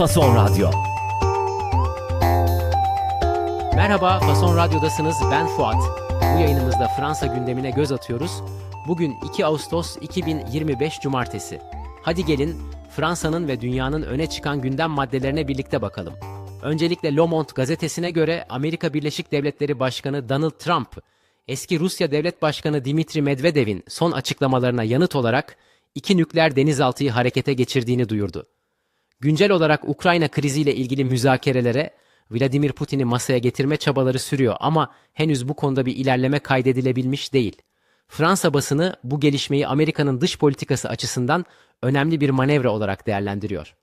Fason Radyo. Merhaba, Fason Radyo'dasınız. Ben Fuat. Bu yayınımızda Fransa gündemine göz atıyoruz. Bugün 2 Ağustos 2025 Cumartesi. Hadi gelin Fransa'nın ve dünyanın öne çıkan gündem maddelerine birlikte bakalım. Öncelikle Le Monde gazetesine göre Amerika Birleşik Devletleri Başkanı Donald Trump, eski Rusya Devlet Başkanı Dimitri Medvedev'in son açıklamalarına yanıt olarak iki nükleer denizaltıyı harekete geçirdiğini duyurdu. Güncel olarak Ukrayna kriziyle ilgili müzakerelere Vladimir Putin'i masaya getirme çabaları sürüyor ama henüz bu konuda bir ilerleme kaydedilebilmiş değil. Fransa basını bu gelişmeyi Amerika'nın dış politikası açısından önemli bir manevra olarak değerlendiriyor.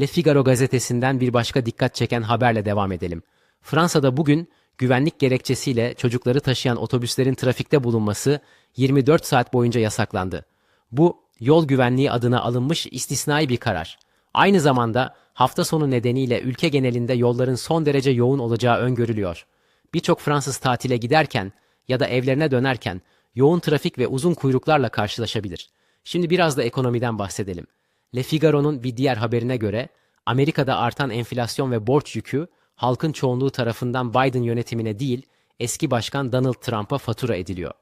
Le Figaro gazetesinden bir başka dikkat çeken haberle devam edelim. Fransa'da bugün güvenlik gerekçesiyle çocukları taşıyan otobüslerin trafikte bulunması 24 saat boyunca yasaklandı. Bu yol güvenliği adına alınmış istisnai bir karar. Aynı zamanda hafta sonu nedeniyle ülke genelinde yolların son derece yoğun olacağı öngörülüyor. Birçok Fransız tatile giderken ya da evlerine dönerken yoğun trafik ve uzun kuyruklarla karşılaşabilir. Şimdi biraz da ekonomiden bahsedelim. Le Figaro'nun bir diğer haberine göre Amerika'da artan enflasyon ve borç yükü halkın çoğunluğu tarafından Biden yönetimine değil eski başkan Donald Trump'a fatura ediliyor.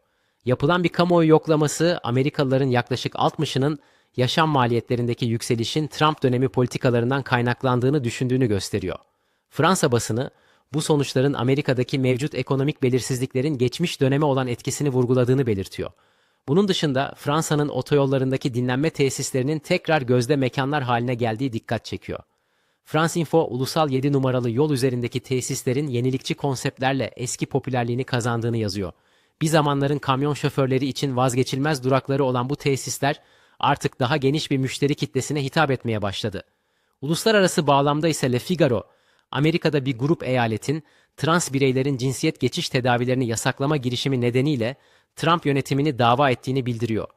Yapılan bir kamuoyu yoklaması Amerikalıların yaklaşık 60'ının yaşam maliyetlerindeki yükselişin Trump dönemi politikalarından kaynaklandığını düşündüğünü gösteriyor. Fransa basını bu sonuçların Amerika'daki mevcut ekonomik belirsizliklerin geçmiş döneme olan etkisini vurguladığını belirtiyor. Bunun dışında Fransa'nın otoyollarındaki dinlenme tesislerinin tekrar gözde mekanlar haline geldiği dikkat çekiyor. France Info, ulusal 7 numaralı yol üzerindeki tesislerin yenilikçi konseptlerle eski popülerliğini kazandığını yazıyor. Bir zamanların kamyon şoförleri için vazgeçilmez durakları olan bu tesisler artık daha geniş bir müşteri kitlesine hitap etmeye başladı. Uluslararası bağlamda ise Le Figaro, Amerika'da bir grup eyaletin trans bireylerin cinsiyet geçiş tedavilerini yasaklama girişimi nedeniyle Trump yönetimini dava ettiğini bildiriyor.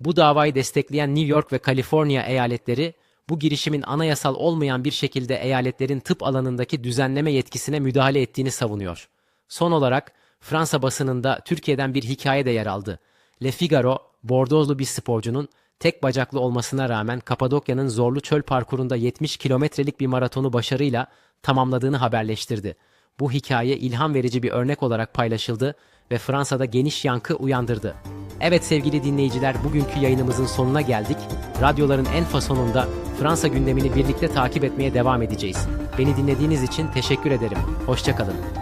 Bu davayı destekleyen New York ve Kaliforniya eyaletleri bu girişimin anayasal olmayan bir şekilde eyaletlerin tıp alanındaki düzenleme yetkisine müdahale ettiğini savunuyor. Son olarak Fransa basınında Türkiye'den bir hikaye de yer aldı. Le Figaro, Bordozlu bir sporcunun tek bacaklı olmasına rağmen Kapadokya'nın zorlu çöl parkurunda 70 kilometrelik bir maratonu başarıyla tamamladığını haberleştirdi. Bu hikaye ilham verici bir örnek olarak paylaşıldı ve Fransa'da geniş yankı uyandırdı. Evet sevgili dinleyiciler bugünkü yayınımızın sonuna geldik. Radyoların en fasonunda Fransa gündemini birlikte takip etmeye devam edeceğiz. Beni dinlediğiniz için teşekkür ederim. Hoşçakalın.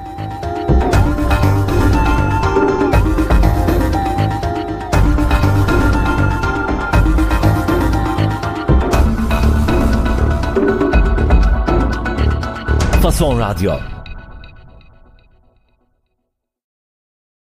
Fason Radyo.